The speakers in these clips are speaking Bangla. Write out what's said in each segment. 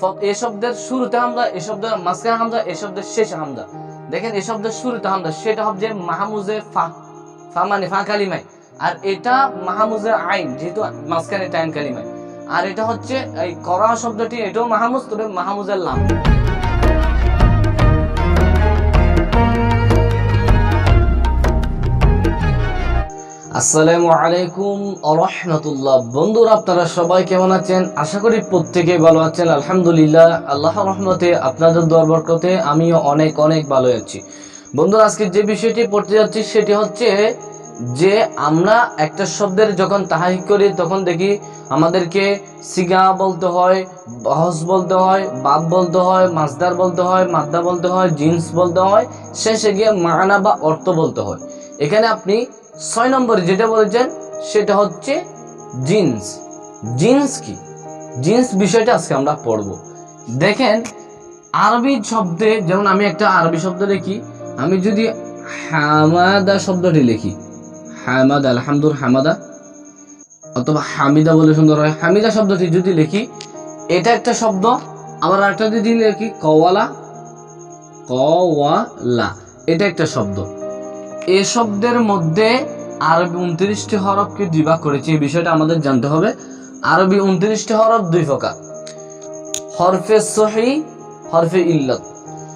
ফ- এ শব্দের শুরুতে হামজা এ শব্দের মাঝখানে হামজা এ শব্দের শেষে হামজা। দেখেন এ শব্দের শুরুতে হামদা সেটা হবে মাহমুজে ফা ফা মানে ফা কালিমাই আর এটা মাহমুজে আইন, যেহেতু মাঝখানে টাইম কালিমাই আর এটা হচ্ছে এই করা শব্দটি, এটাও মাহমুজ, তবে মাহমুজের লাম। আসসালামু আলাইকুম আরহামতুল্লাহ। বন্ধুরা, আপনারা সবাই কেমন আছেন? আশা করি প্রত্যেকে ভালো আছেন। আলহামদুলিল্লাহ, আল্লাহ রহমতে আপনাদের দরবরকতে আমিও অনেক অনেক ভালো আছি। বন্ধুরা, আজকে যে বিষয়টি পড়তে যাচ্ছি সেটি হচ্ছে যে আমরা একটা শব্দের যখন তাহাই করি, তখন দেখি আমাদেরকে সিগা বলতে হয় বহস বলতে হয়, বাপ বলতে হয় মাসদার বলতে হয়, মাদ্দা বলতে হয়, জিন্স বলতে হয়, শেষে গিয়ে মানা বা অর্থ বলতে হয়। এখানে আপনি ছয় নম্বরে যেটা বলেছেন, সেটা হচ্ছে জিন্স। জিন্স কি? জিন্স বিষয়টা আজকে আমরা পড়ব। দেখেন, আরবি শব্দে, যেমন আমি একটা আরবি শব্দ লিখি, আমি যদি হামাদা শব্দটি লিখি, হামাদা, আলহামদুল হামাদা, অথবা হামিদা বলে সুন্দর হয়, হামিদা শব্দটি যদি লিখি, এটা একটা শব্দ, আবার আরেকটা যদি লিখি, কওয়ালা কওয়ালা, এটা একটা শব্দ। এ শব্দের মধ্যে আরবি উনত্রিশটি হরফকে বিভাগ করেছে। এই বিষয়টা আমাদের জানতে হবে। আরবি উনত্রিশটি হরফ দুই প্রকার। হরফে সহি, হরফে ইল্লত।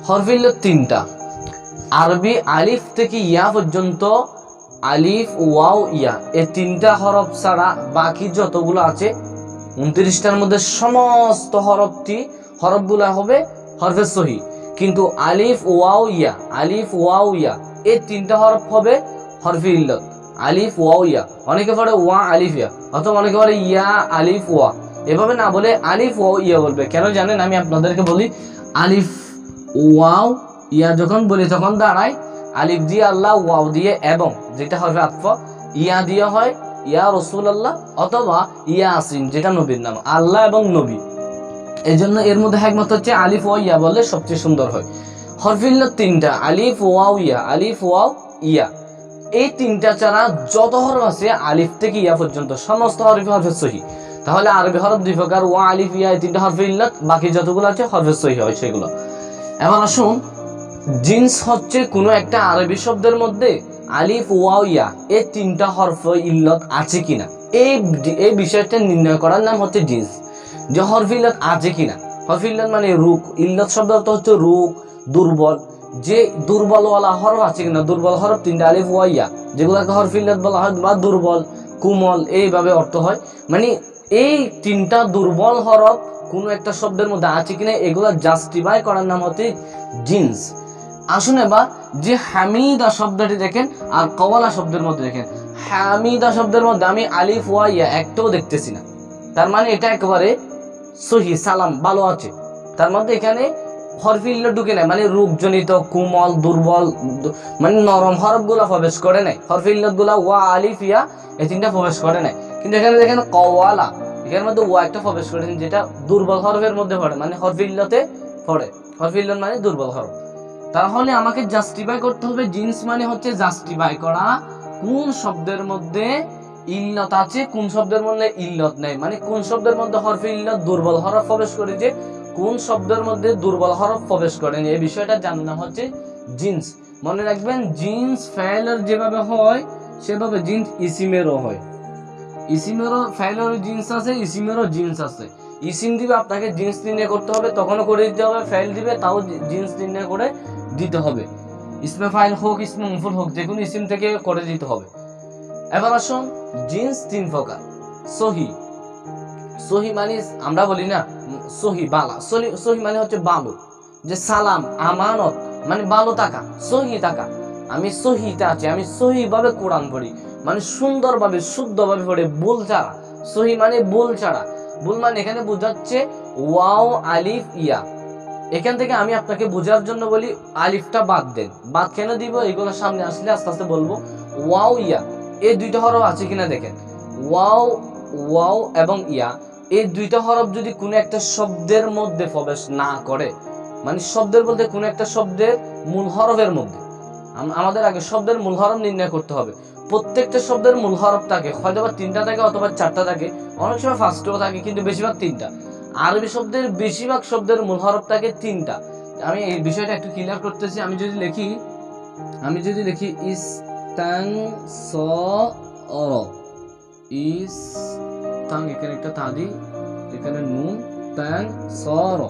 হরফে ইল্লত তিনটা। আরবি আলিফ থেকে ইয়া পর্যন্ত আলিফ, ওয়াও, ইয়া। এ তিনটা হরফ ছাড়া বাকি যতগুলো আছে, উনত্রিশটার মধ্যে সমস্ত হরফটি, হরফগুলো হবে হরফে সহি। কিন্তু আলিফ, ওয়াও, ইয়া। আলিফ, ওয়াও, ইয়া। এই তিনটা হরফ হবে হরফে ইল্লত। আলিফ, ওয়াও, ইয়া। অনেকে পড়ে ওয়া, আলিফ, ইয়া। অথবা অনেকে পড়ে ইয়া, আলিফ, ওয়া। এভাবে না বলে আলিফ, ওয়াও, ইয়া বলবে। কেন জানেন? আমি আপনাদেরকে বলি, আলিফ, ওয়াও, ইয়া যখন বলি তখন দাঁড়ায় আলিফ দিয়ে আল্লাহ, ওয়াও দিয়ে এবং, যেটা হবে আত্ম ইয়া দিয়ে হয় ইয়া রসুল আল্লাহ অথবা ইয়া আসিন যেটা নবীর নাম। আল্লাহ এবং নবী। এই জন্য এর মধ্যে একমত হচ্ছে আলিফ ওয়া ইয়া বললে সবচেয়ে সুন্দর হয়। হরফিল্ল তিনটা, আলিফ, ওয়াও, ইয়া, আলিফ, ওয়াও, ইয়া। এই তিনটা ছাড়া যত হরফ আছে, আলিফ থেকে ইয়া পর্যন্ত সমস্ত হরফ হরফে সহি। তাহলে আরবি হরফ দুই প্রকার, ওয়া, আলিফ, ইয়া, এই তিনটা হরফে ইল্লাত, বাকি যতগুলো আছে হরফে সহি হয় সেগুলো। এবার আসুন, জিন্স হচ্ছে কোনো একটা আরবি শব্দের মধ্যে আলিফ, ওয়াও, ইয়া, এই তিনটা হরফ ইল্লত আছে কিনা। এই এই বিষয়টা নির্ণয় করার নাম হচ্ছে জিন্স। যে হরফ আছে কিনা। হরফ ইল্লত মানে রূপ ইল্লত শব্দ অর্থ হচ্ছে রূপ দুর্বল। যে দুর্বলওয়ালা হরফ আছে কিনা, দুর্বল হরফ তিনটা আলিফ ওয়া ইয়া, যেগুলোকে হরফ ইল্লত বলা হয় বা দুর্বল, কুমল, এইভাবে অর্থ হয়। মানে এই তিনটা দুর্বল হরফ কোনো একটা শব্দের মধ্যে আছে কিনা, এগুলো জাস্টিফাই করার নাম হচ্ছে জিন্স। আসুন এবার যে হামিদা শব্দটি দেখেন আর কওয়ালা শব্দের মধ্যে দেখেন। হামিদা শব্দের মধ্যে আমি আলিফ ওয়া ইয়া একটাও দেখতেছি না। তার মানে এটা একেবারে সহি, সালাম, ভালো আছে। তার মধ্যে এখানে হরফিল্ল ঢুকে নাই মানে রূপজনিত কোমল, দুর্বল মানে নরম হরফগুলো প্রবেশ করে নাই। হরফিল্লতগুলা ওয়া, আলিফ, ইয়া, এই তিনটা প্রবেশ করে নাই। কিন্তু এখানে দেখেন কওয়ালা, এখানের মধ্যে ওয়া একটা প্রবেশ করেছেন যেটা দুর্বল হরফের মধ্যে পড়ে মানে হরফিল্লতে পড়ে। হরফিল্লত মানে দুর্বল হরফ। তাহলে আমাকে জাস্টিফাই করতে হবে, জিন্স মানে হচ্ছে জাস্টিফাই করা। কোন শব্দের মধ্যে ইল্লত আছে, কোন শব্দের মধ্যে ইল্লত নেই? মানে কোন শব্দের মধ্যে হরফে ইল্লত? দুর্বল হরফ প্রবেশ করেছে কোন শব্দের মধ্যে দুর্বল হরফ প্রবেশ করেনি এই বিষয়টা জানা হচ্ছে জিন্স। মনে রাখবেন, জিন্স ফেলের যেভাবে হয়, সেভাবে জিন্স ইসিমেরও হয়। ইসিমেরও ফেলেরও জিন্স আছে, ইসিমেরও জিন্স আছে। ইসিম দিবে, আপনাকে জিন্স নির্ণয় করতে হবে, তখনও করে দিতে হবে ফেল দিবে, তাও জিন্স নির্ণয় করে দিতে হবে। ইসমে ফাইল হোক, ইসমে মুফুল হোক যে কোনো ইসিম থেকে করে দিতে হবে। এবার আসুন জিন্স তিন প্রকার। সহি। সহি মানে আমরা বলি না, সহি বালা। সহি মানে হচ্ছে ভালো যে সালাম, আমানত মানে ভালো থাকা, সহি থাকা। আমি সহিতে আছি, আমি সহি ভাবে কোরআন পড়ি। মানে সুন্দরভাবে, শুদ্ধভাবে পড়ে, ভুল ছাড়া। সহি মানে ভুল ছাড়া। ভুল মানে এখানে বোঝাচ্ছে ওয়াও, আলিফ, ইয়া। এখান থেকে আমি আপনাকে বোঝার জন্য বলি আলিফটা বাদ দেন। বাদ কেন দিব? এগুলো সামনে আসলে আস্তে আস্তে বলব। Wow, yeah. এই দুইটা হরফ আছে কিনা দেখেন। ওয়াও ওয়াও এবং ইয়া। এই দুইটা হরফ যদি কোনো একটা শব্দের মধ্যে প্রবেশ না করে মানে শব্দের বলতে কোনো একটা শব্দের মূল হরফের মধ্যে আমাদের আগে শব্দের মূল হরফ নির্ণয় করতে হবে। প্রত্যেকটা শব্দের মূল হরফ থাকে হয়তো বা তিনটা থাকে অথবা চারটা থাকে, অনেক সময় ফার্স্টেও থাকে কিন্তু বেশিরভাগ তিনটা। আরবি শব্দের বেশিরভাগ শব্দের মূল হরফ থাকে তিনটা। আমি এই বিষয়টা একটু ক্লিয়ার করতেছি, আমি যদি লিখি, আমি যদি লিখি ইস্তাং স অ ইস তাং এখানে একটা তাদি এখানে নুন তাং র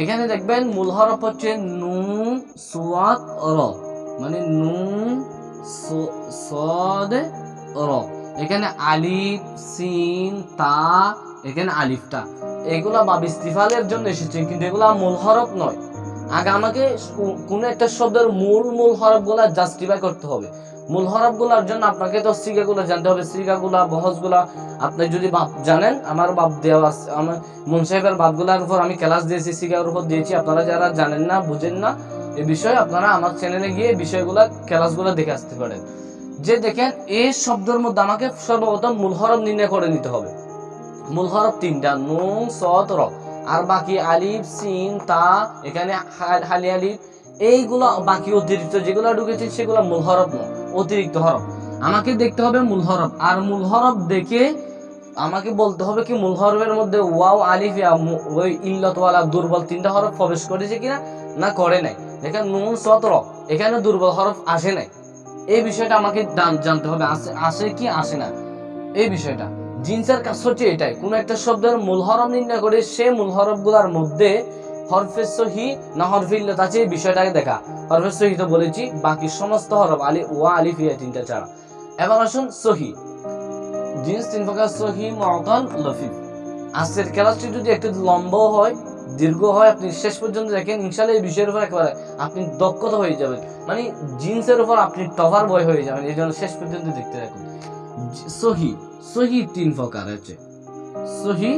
এখানে দেখবেন মূল হরফ হচ্ছে নুন সুয়াদ র মানে নুন সদ র এখানে আলিফ সিন তা এখানে আলিফটা এগুলা বা ইস্তিফালের জন্য এসেছে, কিন্তু এগুলা মূল হরফ নয়। আগে আমাকে কোনো একটা শব্দের মূল মূল হরফগুলা জাস্টিফাই করতে হবে। মূল হরফগুলার জন্য আপনাকে তো সিগাগুলো জানতে হবে। সিগাগুলা বহজগুলা আপনি যদি বাপ জানেন, আমার বাপ দেওয়া আছে, আমার মুন সাহেবের বাপগুলার উপর আমি ক্লাস দিয়েছি, সিগার উপর দিয়েছি, আপনারা যারা জানেন না, বুঝেন না এই বিষয়ে আপনারা আমার চ্যানেলে গিয়ে বিষয়গুলো ক্লাসগুলো দেখে আসতে পারেন। যে দেখেন, এই শব্দের মধ্যে আমাকে সর্বপ্রথম মূল হরফ নির্ণয় করে নিতে হবে। মূল হরফ তিনটা, নুন সদ র। আর বাকি আলিফ, সিন, তা, এখানে হালি, আলিফ, এইগুলো বাকি অতিরিক্ত যেগুলো ঢুকেছে, সেগুলো মূল হরফ নয়। অতিরিক্ত হরফ। আমাকে দেখতে হবে মূল হরফ। আর মূল হরফ দেখে আমাকে বলতে হবে কি, মূল হরফের মধ্যে ওয়াও, আলিফ ওই ইল্লতওয়ালা দুর্বল তিনটা হরফ প্রবেশ করেছে কিনা না করে নাই। দেখেন, নুন, সতর, এখানে দুর্বল হরফ আসে নাই। এই বিষয়টা আমাকে জান- জানতে হবে। আসে আসে কি, আসে না? এই বিষয়টা। জিন্সের কাজ হচ্ছে এটাই। কোন একটা শব্দের মূল হরফ নির্ণয় করে সে মূল হরফগুলার মধ্যে হরফে না আছে এই বিষয়টাকে দেখা। হরফে তো বলেছি, বাকি সমস্ত হরফ আলি, ওয়া, আলিফ, ইয়া, তিনটা ছাড়া। জিন্স তিন প্রকার যদি একটু হয়, দীর্ঘ হয়, আপনি শেষ পর্যন্ত দেখেন ইনশাল্লাহ এই বিষয়ের উপর একেবারে আপনি দক্ষতা হয়ে যাবেন। মানে জিন্সের উপর আপনি টপার বয় হয়ে যাবেন, এই জন্য শেষ পর্যন্ত দেখতে থাকুন। সহি সহি তিন প্রকার আছে। সহি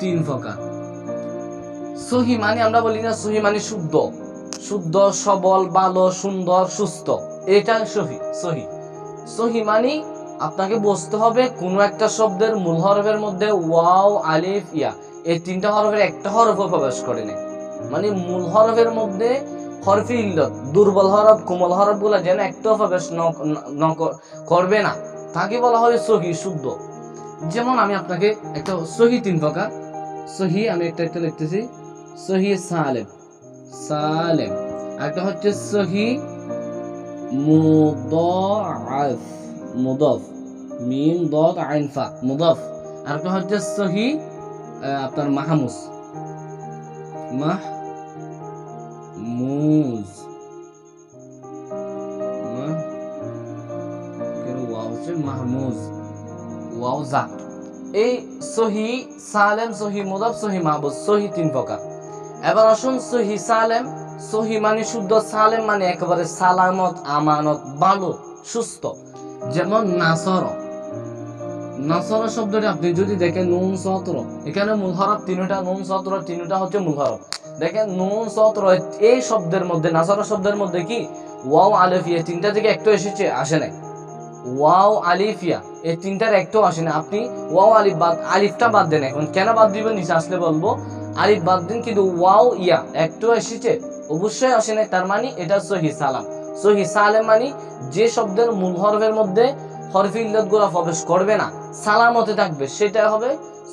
তিন প্রকার। সহি মানে আমরা বলি না সহি মানে শুদ্ধ। শুদ্ধ, সবল, ভালো, সুন্দর, সুস্থ। এটা সহি সহি। সহি মানে আপনাকে বুঝতে হবে কোনো একটা শব্দের মূল হরফের মধ্যে ওয়াও, আলিফ, ইয়া। এই তিনটা হরফের একটা হরফও প্রবেশ করে নেই। মানে মূল হরফের মধ্যে হরফি ইল্লত, দুর্বল হরফ, কোমল হরফগুলা যেন একটাও প্রবেশ ন- ন- ন- করবে না। তাকে বলা হয় সহি, শুদ্ধ। যেমন আমি আপনাকে একটা সহি তিন প্রকার, সহি আমি একটা একটা লিখতেছি। সহি সালেম। সালেম। একটা হচ্ছে সহি মুদাফ। মুদাফ। মিম দত আইন, ফা। মুদাফ। আর একটা হচ্ছে সহি আপনার মাহমুস মাহ মুজ মাহমুজ। ওয়াও এই সহি সালেম, সহি মুদাফ, সহি মাহবুজ সহি তিন প্রকার। এবার আসুন সহি সালেম, সহি মানে শুদ্ধ সালেম মানে একেবারে সালামত, আমানত ভালো সুস্থ। যেমন নাসর। নাসর শব্দটি আপনি যদি দেখেন নুন সতর, এখানে তিনটা, নুন সতর তিনটা হচ্ছে দেখেন নুন সতর, এই শব্দের মধ্যে, নাসর শব্দের মধ্যে কি? ওয়াও আলিফিয়া তিনটা থেকে একটু এসেছে, আসে নাই। ওয়াও আলিফিয়া, এই তিনটার একটাও আসে না আপনি ওয়াও আলিফ বাদ, আলিফটা বাদ দেন। এখন কেন বাদ দিবেন? নিচে আসলে বলব আলিফ বাদ দিন, কিন্তু ওয়াও, ইয়া, একটু এসেছে অবশ্যই আসে নাই, তার মানে এটা সহি সালাম। সহি সালেম মানে যে শব্দের মূল হরফের মধ্যে হরফি ইল্লতগুলা প্রবেশ করবে না, সালামতে থাকবে, সেটা হবে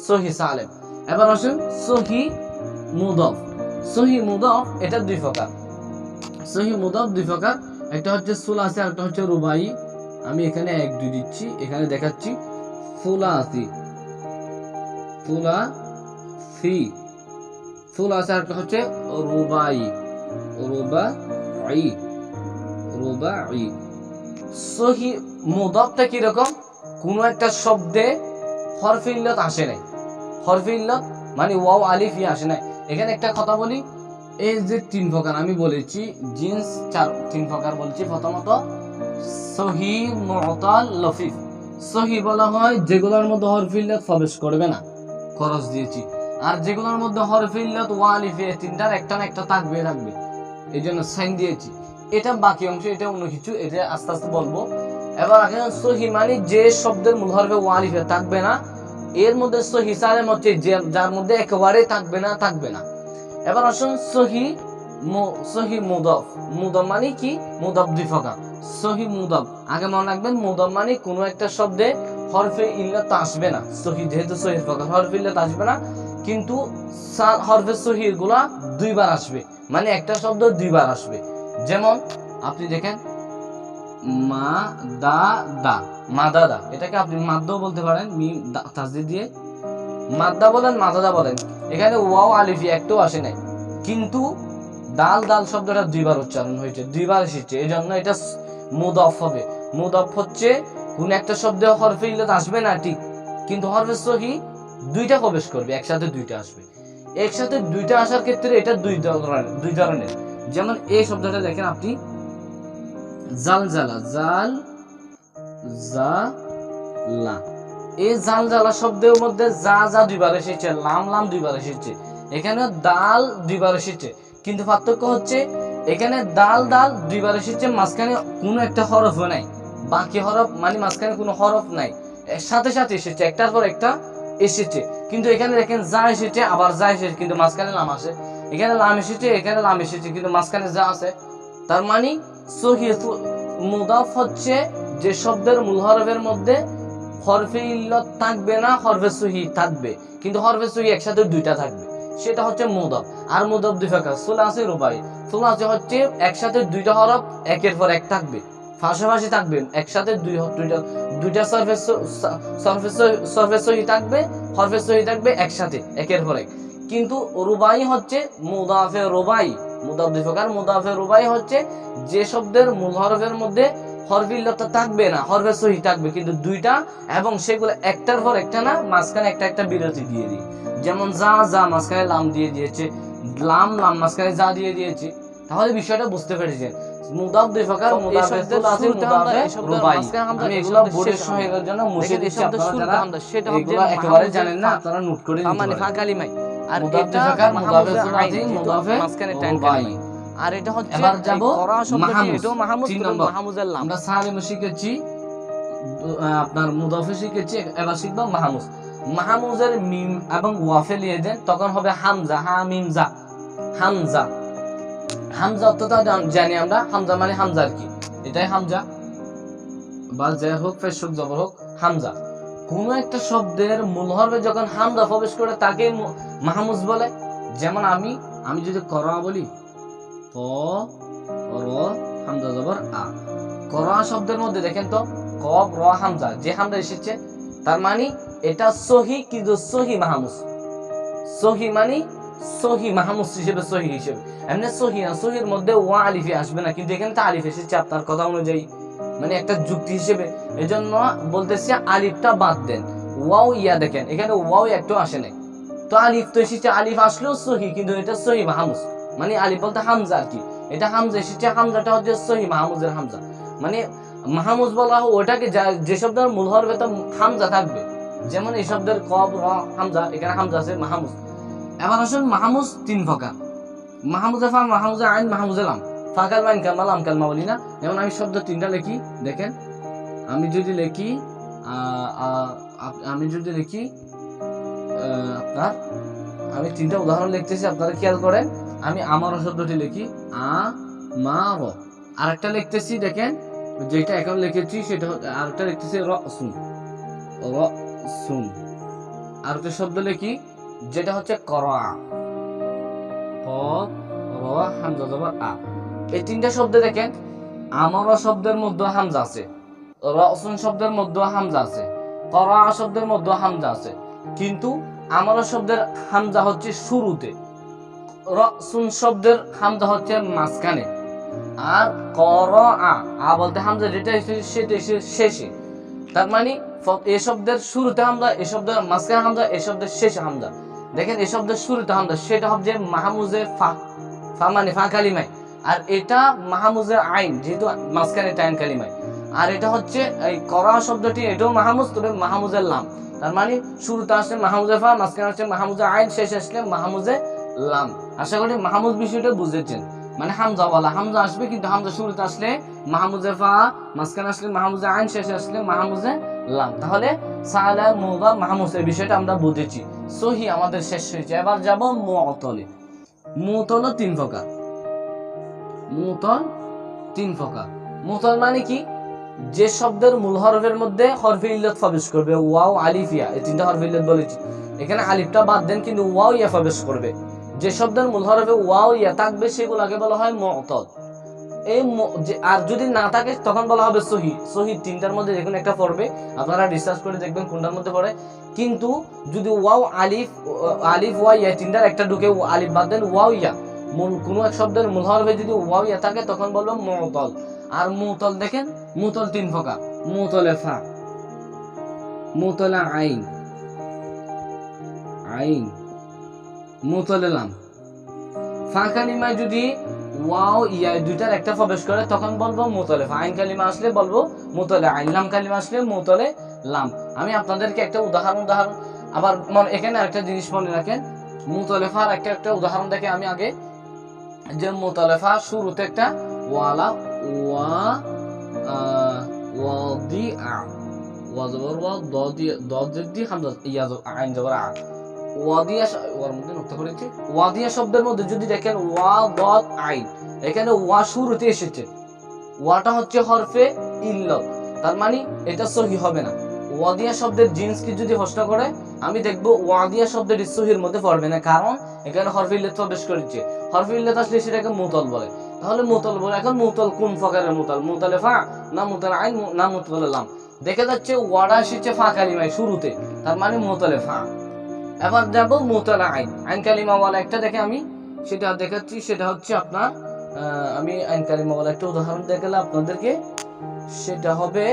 সহি সালেম এবার আসুন, সহি মুদফ। সহি মুদফ, এটা দুই প্রকার। সহি মুদফ দুই প্রকার, একটা হচ্ছে সুলাসি, আর একটা হচ্ছে রুবাই। আমি এখানে এক, দুই দিচ্ছি, এখানে দেখাচ্ছি। ফুলাসি ফুলা সি ফুলাসি আর একটা হচ্ছে রুবাই রুবাই রুবাই সহি মুদফটা কি রকম কোন একটা শব্দে হরফে ইল্লত আসে নাই হরফে ইল্লত মানে ওয়াও আলিফ ই আসে নাই এখানে একটা কথা বলি এই যে তিন প্রকার আমি বলেছি, জিন্স চার তিন প্রকার বলছি, প্রথমত সহি, মুতাল, লফিফ। সহি বলা হয় যেগুলোর মধ্যে হরফে ইল্লত প্রবেশ করবে না। খরচ দিয়েছি। আর যেগুলোর মধ্যে হরফে ইল্লত, ওয়া, আলিফ, এ, তিনটার একটা না একটা থাকবে থাকবে। এই জন্য সাইন দিয়েছি। এটা বাকি অংশ, এটা অন্য কিছু, এটা আস্তে আস্তে বলব। এবার এখন সহি মানে যে শব্দের মূল হরফে ওয়ালিফে থাকবে না, এর মধ্যে সহি সালেম হচ্ছে যে, যার মধ্যে একেবারে থাকবে না থাকবে না। এবার আসুন সহি সহি মুদফ। মুদফ মানে কি? মুদফ দুই সহি মুদফ। আগে মনে রাখবেন, মুদফ মানে কোনো একটা শব্দে হরফে ইল্লাত আসবে না। সহি যেহেতু সহি প্রকার হরফে ইল্লাত আসবে না কিন্তু হরফে দুইবার আসবে। মানে একটা শব্দ দুইবার আসবে। যেমন আপনি দেখেন, মা, দা দা। মাদা দা এটাকে আপনি মাদ্দাও বলতে পারেন, মিম, দা- তাসদিদ দিয়ে। মাদ্দা বলেন মাদাদা বলেন। এখানে ওয়াও, আলিফি, একটাও আসে নাই। কিন্তু দাল দাল শব্দটা দুইবার উচ্চারণ হয়েছে, দুইবার এসেছে। এই জন্য এটা মুদফ হবে। মুদফ হচ্ছে, কোন একটা শব্দে হরফে ইল্লাত আসবে না, ঠিক। কিন্তু হরফে সহি দুইটা প্রবেশ করবে, একসাথে দুইটা আসবে। একসাথে দুইটা আসার ক্ষেত্রে এটা দুই ধরনের দুই ধরনের। যেমন এই শব্দটা দেখেন আপনি, জাল জালা জাল জালা এই জাল জালা শব্দের মধ্যে যা যা দুইবার এসেছে, লাম লাম দুইবার এসেছে। এখানে দাল দুইবার এসেছে, কিন্তু পার্থক্য হচ্ছে এখানে দাল দাল দুইবার এসেছে, মাঝখানে কোনো একটা হরফ নাই। বাকি হরফ মানে মাঝখানে কোনো হরফ নাই। সাথে সাথে এসেছে, একটার পর একটা এসেছে কিন্তু এখানে দেখেন যা এসেছে আবার যা এসেছে কিন্তু মাঝখানে লাম আসে। এখানে লাম এসেছে এখানে লাম এসেছে কিন্তু মাঝখানে যা আছে। তার মানে সহি মুদাফ হচ্ছে যে শব্দের মূল হরফের মধ্যে হরফে ইল্লত থাকবে না, হরফে সহি থাকবে। কিন্তু হরফে সহি একসাথে দুইটা থাকবে। সেটা হচ্ছে মুদাফ। আর মুদাফ দুই ফাঁকা সুলাসি, রুবাই। সুলাসি হচ্ছে একসাথে দুইটা হরফ, একের পর এক থাকবে। পাশাপাশি থাকবে, একসাথে দুই দুইটা দুইটা সারফেস সারফেস সহি থাকবে হরফে সহি থাকবে একসাথে, একের পর এক। কিন্তু রুবাই হচ্ছে মুদাফে রুবাই, মুদাফ দুই প্রকার, মুদাফে রুবাই হচ্ছে যে শব্দের মূল হরফের মধ্যে হরফিল্লতা থাকবে না হরফে সহি থাকবে। কিন্তু দুইটা এবং সেগুলো একটার পর একটা না, মাঝখানে একটা একটা বিরতি দিয়ে দিই। যেমন যা যা মাঝখানে লাম দিয়ে দিয়েছে, লাম লাম মাঝখানে যা দিয়ে দিয়েছে। তাহলে বিষয়টা বুঝতে পেরেছেন। মুদাফ দুই প্রকার মুদাফে রুবাই। আমি এগুলো বোর্ডের সহায়তার জন্য মুছে দিচ্ছি আপনারা যারা সেটা এগুলো একেবারে জানেন না আপনারা নোট করে নিতে মানে পারেন। আর এটা মুদাফে টাইম আর হচ্ছে এবার যাব আমরা সালিমে শিখেছি আপনার মুদাফে শিখেছি এবার শিখব মাহমুজ মাহমুজের মিম এবং ওয়াফে লিয়ে দেন তখন হবে হামজা হা মিম জা হামজা। হামজা অর্থটা জান- আমরা, হামজা মানে হামজা আর কি। এটাই হামজা। বা যে হোক ফেস হোক জবর হোক, হামজা। কোন একটা শব্দের মূল হরফে যখন হামজা প্রবেশ করে, তাকে মাহমুজ বলে। যেমন আমি আমি যদি করা বলি ক র, হামজা জবর আ। করা শব্দের মধ্যে দেখেন তো কব র, হামজা। যে হামজা এসেছে, তার মানে এটা সহি, কিন্তু সহি মাহমুজ। সহি মানে সহি মাহমুজ হিসেবে সহি হিসেবে। এমনি সহি না, সহির মধ্যে ওয়া আলিফে আসবে না, কিন্তু এখানে তো আলিফ এসেছে আপনার কথা অনুযায়ী। মানে একটা যুক্তি হিসেবে। এজন্য বলতেছে আলিফটা বাদ দেন। ওয়াও ইয়া দেখেন, এখানে ওয়াও একটু আসে নাই। তো আলিফ তো এসেছে, আলিফ আসলেও সহি, কিন্তু এটা সহি মাহমুজ মানে আলিফ বলতে হামজা আর কি। এটা হামজা এসেছে, হামজাটা হচ্ছে সহি মাহমুজের হামজা। মানে মাহমুজ বলা হয় ওটাকে যা- শব্দের মূল হরফে তো হামজা থাকবে। যেমন এই শব্দের কব হামজা, এখানে হামজা আছে মাহমুজ এবার আসুন মাহমুজ তিন প্রকার মাহমুজে ফা মাহমুজে আইন মাহমুজে লাম ফাঁকাল মাইন কালমা লাম, কালমা বলি না। যেমন আমি শব্দ তিনটা লিখি, দেখেন। আমি যদি লিখি আমি যদি লিখি আপনার, আমি তিনটা উদাহরণ লিখতেছি, আপনারা খেয়াল করেন। আমি আমারও শব্দটি লিখি, আ, মা র আরেকটা লিখতেছি, দেখেন। যেটা এখন লিখেছি, সেটা আরেকটা লিখতেছি, র, সুন। র, সুন। আরেকটা শব্দ লিখি যেটা হচ্ছে এই তিনটা শব্দ দেখেন শব্দের মধ্যে হামজা আছে রসুন শব্দের মধ্যে হামজা আছে, করা শব্দের মধ্যে হামজা আছে। কিন্তু আমারও শব্দের হামজা হচ্ছে শুরুতে রসুন শব্দের হামজা হচ্ছে মাঝখানে। আর কর আ বলতে হামজা যেটা সেটা এসে শেষে। তার মানে এ শব্দের শুরুতে হামজা, এ শব্দের মাঝখানে হামজা, এ শব্দের শেষে হামজা। দেখেন এ শব্দের শুরুতে হামজা সেটা হচ্ছে মাহমুজে ফা ফা মানে ফা কালিমায়। আর এটা মাহমুজের আইন, যেহেতু মাঝখানে টাইম কালিমায়। আর এটা হচ্ছে এই করা শব্দটি, এটাও মাহমুজ তবে মাহমুজের লাম। তার মানে শুরুতে আসলে মাহমুজে ফা, মাঝখানে আসলে মাহমুজে আইন, শেষে আসলে মাহমুজে লাম। আশা করি মাহমুদ বিষয়টা বুঝেছেন। মানে হামজা বলা, হামজা আসবে, কিন্তু হামজা শুরুতে আসলে মাহমুজে ফা, মাঝখানে আসলে মাহমুজে আইন, শেষে আসলে মাহমুজে লাম। তাহলে সালা, মুবা মাহমুজ এই বিষয়টা আমরা বুঝেছি। সহি আমাদের শেষ হয়েছে এবার যাব মুতলে। মুতল তিন প্রকার মুতল তিন প্রকার মুতল মানে কি? যে শব্দের মূল হরফের মধ্যে হরফে ইল্লত প্রবেশ করবে, ওয়াও আলিফিয়া এই তিনটা হরফে ইল্লত বলেছি। এখানে আলিফটা বাদ দেন, কিন্তু ওয়াও, ইয়া প্রবেশ করবে। যে শব্দের মূল হরফে ওয়াও, ইয়া থাকবে, সেগুলোকে বলা হয় মুতাল। এই আর যদি না থাকে, তখন বলা হবে সহি। সহি তিনটার মধ্যে যে কোনো একটা পড়বে। আপনারা রিসার্চ করে দেখবেন কোনটার মধ্যে পড়ে। কিন্তু যদি ওয়াও, আলিফ আলিফ ওয়া ইয়া তিনটার একটা ঢুকে আলিফ বাদ দেন, ওয়াও, ইয়া। মূল কোনো এক শব্দের মূল হরফে যদি ওয়াও, ইয়া থাকে, তখন বলব মুতল। আর মুতল দেখেন, মুতল তিন ফোকা মুতলে ফা, মুতলে আইন আইন, মুতলে লাম। ফা কালিমায় যদি ওয়াও ইয়া দুইটার একটা প্রবেশ করে তখন বলব মুতলে আইন কালিমা আসলে বলব মুতলে আইন লাম কালিমা আসলে মুতলে লাম। আমি আপনাদেরকে একটা উদাহরণ উদাহরণ আবার মনে এখানে একটা জিনিস মনে রাখেন মুতলেফার একটা একটা উদাহরণ দেখে আমি আগে যে মুতলেফা শুরুতে একটা ওয়ালা ওয়া আহ, ওয়াদি আ ওয়া জবর ওয়া দ দিয়ে দ দি হামজা ইয়া আইন জবর আ। ওয়াদিয়া ওয়ার মধ্যে করেছি ওয়াদিয়া শব্দের মধ্যে যদি দেখেন, ওয়া দত আইন। এখানে ওয়া শুরুতে এসেছে। ওয়াটা হচ্ছে হরফে তার মানে এটা সহি হবে না। ওয়াদিয়া শব্দের জিন্স কি যদি প্রশ্ন করে, আমি দেখব ওয়াদিয়া শব্দের সহির মধ্যে পড়বে না, কারণ এখানে হরফে ইল্লত প্রবেশ করেছে। হরফে ইল্লত আসলে সেটাকে মুতল বলে। তাহলে মুতল বলে এখন মুতল কোন ফকারের মুতল? মুতলে ফা না মুতল আইন, না মুতলে দেখা যাচ্ছে ওয়াডা এসেছে ফা কালিমায় শুরুতে। তার মানে মুতলে ফা। এবার যাব মুতলা আইন আইন কালিমাওয়ালা একটা দেখে আমি সেটা দেখাচ্ছি, সেটা হচ্ছে আপনার আমি আইন কালিমাওয়ালা একটা উদাহরণ দেখালে আপনাদেরকে। সেটা হবে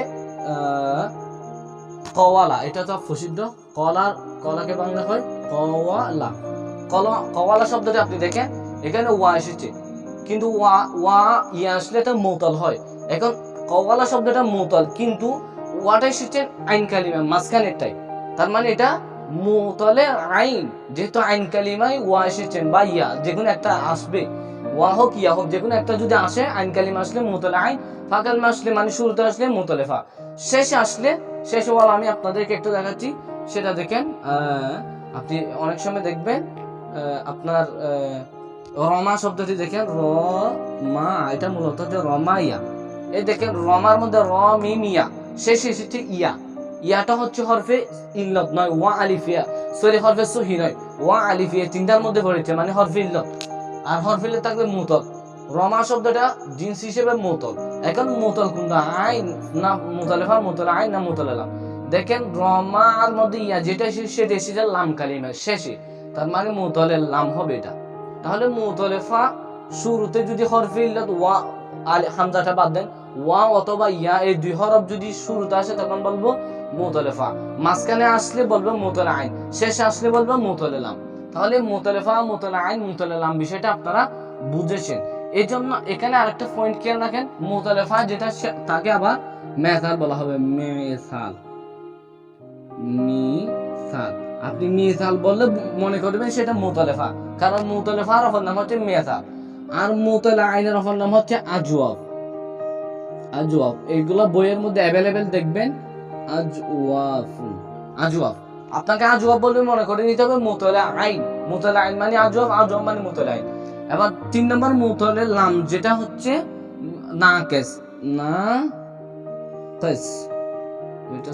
কওয়ালা। এটা তো প্রসিদ্ধ। কলার কলাকে বাংলা হয় কওয়ালা। কলা, কওয়ালা শব্দটা আপনি দেখেন, এখানে ওয়া এসেছে। কিন্তু ওয়া ওয়া ইয়া আসলে এটা মৌতাল হয়। এখন কওয়ালা শব্দটা মৌতাল, কিন্তু ওয়াটা এসেছে আইন কালিমা মাঝখানেরটাই তার মানে এটা মুতলে আইন, যেহেতু আইন কালিমায় ওয়া এসেছেন বা ইয়া যে কোনো একটা আসবে, ওয়া হোক, ইয়া হোক যে কোনো একটা যদি আসে, আইন কালিমা আসলে মুতলে আইন ফা কালিমা আসলে মানে শুরুতে আসলে মুতলে ফা। শেষে আসলে, শেষে ওয়াল আমি আপনাদেরকে একটু দেখাচ্ছি, সেটা দেখেন আপনি অনেক সময় দেখবেন আপনার রমা শব্দটি দেখেন, র, মা, এটা মূলত হচ্ছে রমাইয়া। এই দেখেন, রমার মধ্যে র মিম ইয়া। শেষে এসেছে ইয়া। ইয়াটা হচ্ছে হরফে ইল্লত নয়, ওয়া আলিফিয়া। সরি হরফে সহি নয়, ওয়া আলিফিয়া। তিনটার মধ্যে পড়েছে মানে হরফে ইল্লত। আর হরফে ইল্লত থাকবে মুতল। রমা শব্দটা জিন্স হিসেবে মুতল। এখন মুতল কোনটা? আইন না মুতলেফা মুতল আইন না মুতলালাম দেখেন, রমার মধ্যে ইয়া যেটা সেটা এসেছে লাম কালিমা, শেষে। তার মানে মুতলের লাম হবে এটা। তাহলে মুতলেফা শুরুতে যদি হরফে ইল্লত, ওয়া আলি হামজাটা বাদ দেন, ওয়া অথবা ইয়া, এই দুই হরফ যদি শুরুতে আসে, তখন বলব মুতলেফা। মাঝখানে আসলে বলব মুতলে আইন শেষে আসলে বলব মুতলে তাহলে মুতলেফা মুতলে আইন মুতলে বিষয়টা আপনারা বুঝেছেন। এই জন্য এখানে আরেকটা পয়েন্ট খেয়াল রাখেন, মুতলেফা যেটা তাকে আবার মেসাল বলা হবে, মেসাল। মিসাল। আপনি মিসাল বললে মনে করবেন সেটা মুতলেফা, কারণ মুতলেফার অপর নাম হচ্ছে মেসাল। আর মুতলে আইনের অপর নাম হচ্ছে আজওয়াব আজওয়াব এগুলো বইয়ের মধ্যে অ্যাভেলেবেল দেখবেন। আজওয়াফ। আপনাকে বলবে মনে করে নিতে হবে মুতলে আইন মুতলে আইন মানে মানে মুতলে আইন এবার তিন নম্বর মুতলে লাম যেটা হচ্ছে নাকেস। না কেস এটা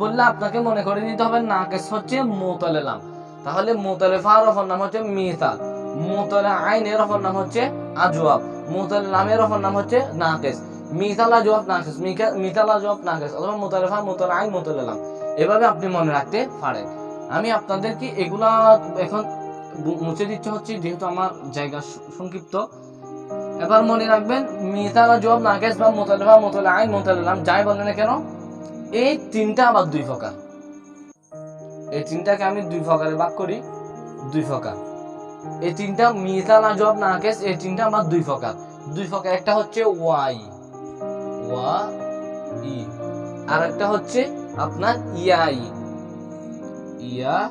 বললে আপনাকে মনে করে নিতে হবে হচ্ছে মুতলে লাম তাহলে মুতলে ফার অপর নাম হচ্ছে মিসাল। মুতলে আইনের অপর নাম হচ্ছে আজওয়াব মুতলে লামের অপর নাম হচ্ছে নাকেস। জবাব না নাকেস মিসালা জবাব নাকেস অথবা মোতালেফা মুতাল আইন মুতালাম এভাবে আপনি মনে রাখতে পারেন। আমি আপনাদেরকে এগুলা এখন মুছে দিচ্ছে হচ্ছে, যেহেতু আমার জায়গা সংক্ষিপ্ত। এবার মনে রাখবেন, মিসালা জবাব নাকেস বা মুতালেফা মুতাল আইন মুতালাম যাই বলে না কেন, এই তিনটা আবার দুই প্রকার। এই তিনটাকে আমি দুই প্রকারে ভাগ করি, দুই প্রকার। এই তিনটা মিসালা জবাব নাকেস এই তিনটা আমার দুই প্রকার। দুই প্রকার, একটা হচ্ছে ওয়াই। আর একটা হচ্ছে আপনার ইয়াই। ইয়া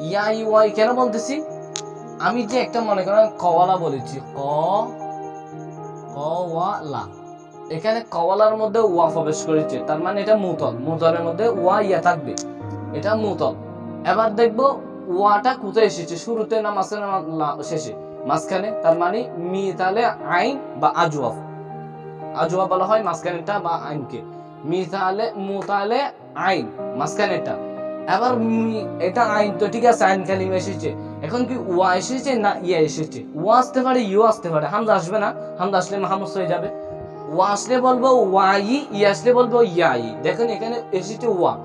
ইয়াই ওয়াই কেন বলতেছি? আমি যে একটা মনে করেন কওয়ালা বলেছি। ক, কওয়ালা। এখানে কওয়ালার মধ্যে ওয়া প্রবেশ করেছে। তার মানে এটা মুতল। মুতলের মধ্যে ওয়া ইয়া থাকবে। এটা মুতল। এবার দেখব ওয়াটা কোথায় এসেছে? শুরুতে না মাঝখানে না শেষে? মাঝখানে। তার মানে মি তাহলে আইন বা আজওয়াফ। আজওয়া বলা হয় মাঝখানেরটা বা আইনকে। মিসালে, মুতালে, আইন মাঝখানে এবার এটা আইন, তো ঠিক আছে, আইন কালিমা এসেছে। এখন কি ওয়া এসেছে না ইয়া এসেছে? ওয়া আসতে পারে ইউ আসতে পারে। হামজা আসবে না। হামজা আসলে মাহমুদ হয়ে যাবে। ওয়া আসলে বলব ওয়াই ই আসলে বলব ইয়াই। দেখেন এখানে এসেছে ওয়া।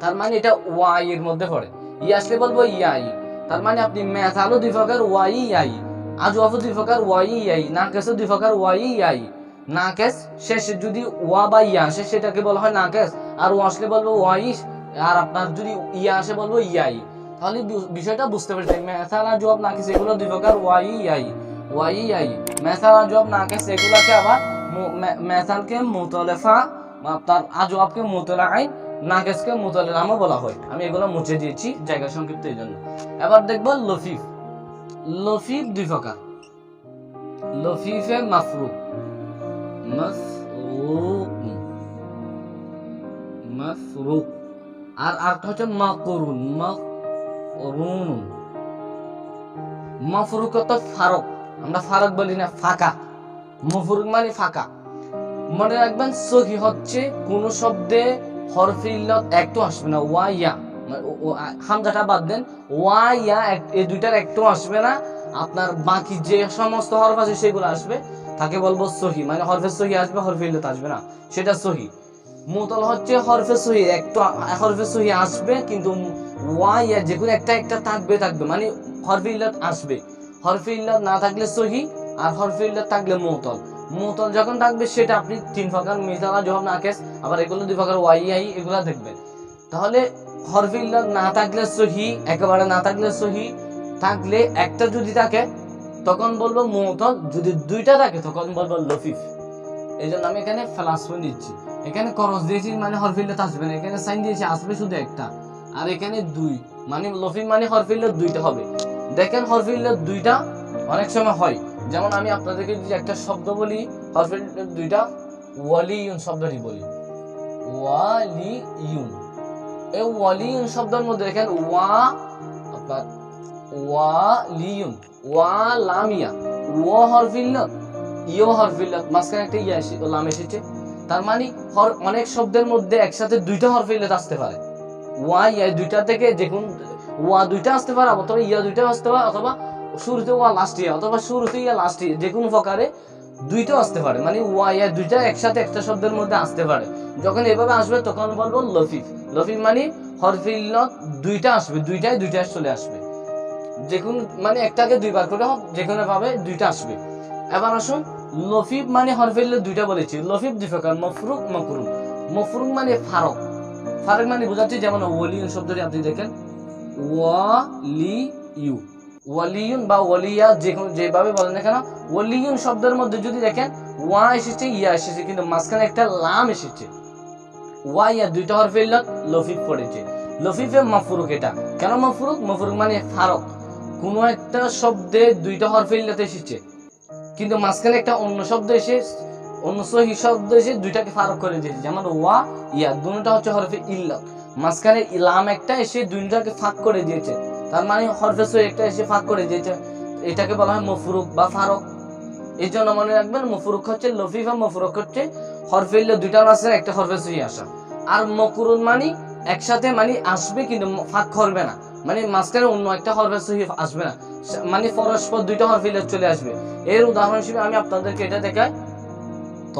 তার মানে এটা ওয়াই এর মধ্যে পড়ে। ই আসলে বলব ইয়াই। তার মানে আপনি মেথালো দুই প্রকার ওয়াই, ইয়াই। আজওয়াফু দুই প্রকার ওয়াই, ইয়াই। নাকেসও দুই প্রকার ওয়াই, ইয়াই। নাকেস, শেষে যদি ওয়া বা ইয়া আসে, সেটাকে বলা হয় নাকেস। আর ও আসলে বলব ওয়াই আর আপনার যদি ইয়া আসে, বলব ইয়াই। তাহলে বিষয়টা বুঝতে পারছেন মেথালা জবাব নাকেস, এগুলো দুই প্রকার, ওয়াই ইয়াই ওয়াই ইয়াই। মেথালা জবাব নাকেস, এগুলোকে আবার মু- মে- মেথালকে মুতলেফা আপনার আজওয়াবকে মুতলা আইন নাকেসকে মুতলে নামও বলা হয়। আমি এগুলো মুছে দিয়েছি, জায়গা সংক্ষিপ্ত এই জন্য। এবার দেখব লফিফ। লফিফ দুই প্রকার। লফিফে মাফরুক। মাফরুক আর হচ্ছে তো আমরা বলি না, ফাঁকা। মফরুক মানে ফাঁকা। মনে রাখবেন, সহি হচ্ছে কোন শব্দে হরফে একটু আসবে না, ওয়া, ইয়া। মানে হামজাটা বাদ দেন। ওয়া, ইয়া এই দুইটার একটু আসবে না। আপনার বাকি যে সমস্ত হরফ আছে সেগুলো আসবে। তাকে বলব সহি মানে হরফে সহি আসবে, হরফে ইল্লত আসবে না, সেটা সহি। মুতল হচ্ছে হরফে সহি, একটু, হরফে সহি আসবে, কিন্তু ওয়া ইয়া যে কোনো একটা একটা থাকবে থাকবে মানে হরফে ইল্লত আসবে। হরফে ইল্লত না থাকলে সহি, আর হরফে ইল্লত থাকলে মুতল। মুতল যখন থাকবে, সেটা আপনি তিন প্রকার মিসালা জবাব নাকেস আবার এগুলো দুই প্রকার ওয়াই, আই, এগুলো দেখবেন। তাহলে হরফে ইল্লত না থাকলে সহি, একেবারে না থাকলে সহি, থাকলে একটা যদি থাকে তখন বলব মুতল, যদি দুইটা থাকে, তখন বলব লফিফ এই জন্য আমি এখানে ফ্লাসফোন দিচ্ছি। এখানে করস দিয়েছি মানে হরফিল্লত আসবে না, এখানে সাইন দিয়েছি, আসবে শুধু একটা। আর এখানে দুই মানে লফিফ মানে হরফিল্লত দুইটা হবে। দেখেন হরফিল্লত দুইটা অনেক সময় হয়। যেমন আমি আপনাদেরকে যদি একটা শব্দ বলি হরফিল্লত দুইটা ওয়ালিউন শব্দটি বলি। ওয়ালিউন। এই ওয়ালিউন শব্দের মধ্যে দেখেন ওয়া, আপনার ওয়ালিউন ওয়া লামিয়া ও হরফিল্লত ইও হরফিল্লত মাঝখানে একটা ইয়া লাম এসেছে। তার মানে হর অনেক শব্দের মধ্যে একসাথে দুইটা হরফিল্লত আসতে পারে। ওয়া, ইয়া দুইটা থেকে যে ওয়া দুইটা আসতে পারে, অথবা ইয়া দুইটা আসতে পারে, অথবা শুরুতে ওয়া লাস্ট ইয়া, অথবা শুরুতে ইয়া লাস্ট ইয়া, যে কোনো প্রকারে দুইটা আসতে পারে। মানে ওয়া, ইয়া দুইটা একসাথে একটা শব্দের মধ্যে আসতে পারে। যখন এভাবে আসবে, তখন বলব লফিফ। লফিফ মানে হরফিল্লত দুইটা আসবে দুইটাই দুইটা চলে আসবে। যে কোন মানে একটাকে দুইবার করে হোক যে কোনো ভাবে দুইটা আসবে। এবার আসুন লফিফ মানে হরফিল্লত দুইটা বলেছি। লফিফ দুই প্রকার, মফরুক, মকরুম। মফরুক মানে ফারক। ফারক মানে বোঝাচ্ছি যেমন ওয়ালিউন শব্দটি আপনি দেখেন। ওয়ালি ইউ ওয়ালিউন বা ওয়ালিয়া যে যেভাবে বলেন না কেন, ওয়ালিউন শব্দের মধ্যে যদি দেখেন, ওয়া এসেছে, ইয়া এসেছে, কিন্তু মাঝখানে একটা লাম এসেছে। ওয়া, ইয়া দুইটা হরফে ইল্লত লফিফ পড়েছে। লফিফে মাফরুক এটা। কেন মাফরুক? মাফরুক মানে ফারক। কোনো একটা শব্দে দুইটা হরফে ইল্লত এসেছে। কিন্তু মাঝখানে একটা অন্য শব্দ এসে, অন্য সহি শব্দ এসে দুইটাকে ফারক করে দিয়েছে। যেমন ওয়া, ইয়া, দুটোটা হচ্ছে হরফে ইল্লত। মাঝখানে ইলাম একটা এসে দুইটাকে ফাঁক করে দিয়েছে। তার মানে হরফে সহি একটা এসে ফাঁক করে দিয়েছে। এটাকে বলা হয় মফরুক বা ফারক। এই জন্য মনে রাখবেন মফরুক হচ্ছে লফিফা মফরুক হচ্ছে হরফে ইল্লত। দুইটা আছে একটা হরফে সহি আসা। আর মকরুন মানে একসাথে মানে আসবে কিন্তু ফাঁক করবে না। মানে মাঝখানে অন্য একটা হরফে সহি আসবে না। মানে পরস্পর দুইটা হরফে ইল্লত চলে আসবে। এর উদাহরণ হিসেবে আমি আপনাদেরকে এটা দেখাই। ত,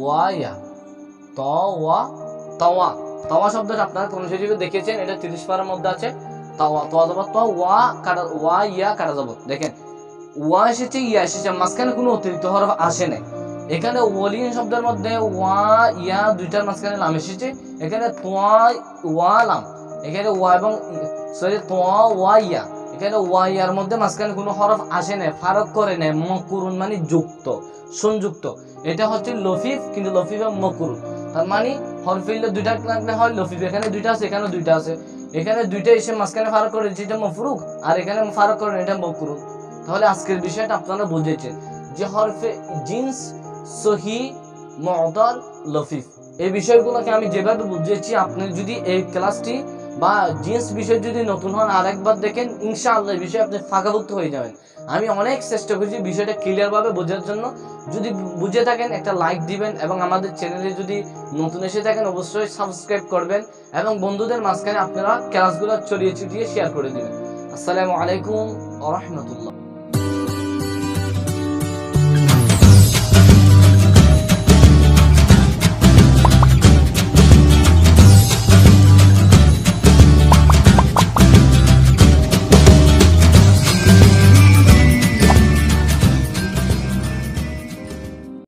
ওয়া ত, ওয়া, তাওয়া। তাওয়া শব্দটা আপনারা কোন হিসেবে দেখেছেন? এটা তিরিশ পারার মধ্যে আছে। তাওয়া তো অথবা ত ওয়া, কাটা, ওয়া, ইয়া, কাটা যাব দেখেন, ওয়া এসেছে, ইয়া এসেছে। মাঝখানে কোনো অতিরিক্ত হরফ আসে নাই। এখানে ওয়ালিন শব্দের মধ্যে ওয়া, ইয়া দুইটার মাঝখানে লাম এসেছে। এখানে তোয়া, ওয়া, লাম। এখানে ওয়া এবং সরি, তোয়া ওয়া এখানে ওয়া ইয়ার মধ্যে মাঝখানে কোনো হরফ আসে নাই, ফারক করে নাই, মকুরুন মানে যুক্ত, সংযুক্ত। এটা হচ্ছে লফিফ, কিন্তু লফিফ মকুরুন। তার মানে হরফিল দুইটা লাগলে হয় লফিফ, এখানে দুইটা আছে, এখানে দুইটা আছে। এখানে দুইটা এসে মাঝখানে ফারক করে দিচ্ছে, এটা মফরুক, আর এখানে ফারক করে এটা মকুরুন। তাহলে আজকের বিষয়টা আপনারা বুঝেছেন যে হরফে জিন্স, সহি, মদল, লফিফ। এই বিষয়গুলোকে আমি যেভাবে বুঝিয়েছি আপনি যদি এই ক্লাসটি বা জিন্স বিষয় যদি নতুন হন, আরেকবার দেখেন, ইনশাআল্লাহ এই বিষয়ে আপনি ফাঁকাভুক্ত হয়ে যাবেন। আমি অনেক চেষ্টা করছি বিষয়টা ক্লিয়ারভাবে বোঝার জন্য। যদি বুঝে থাকেন, একটা লাইক দিবেন এবং আমাদের চ্যানেলে যদি নতুন এসে থাকেন, অবশ্যই সাবস্ক্রাইব করবেন এবং বন্ধুদের মাঝখানে আপনারা ক্লাসগুলো ছড়িয়ে ছিটিয়ে শেয়ার করে দেবেন। আসসালামু আলাইকুম আ রহমতুল্লাহ।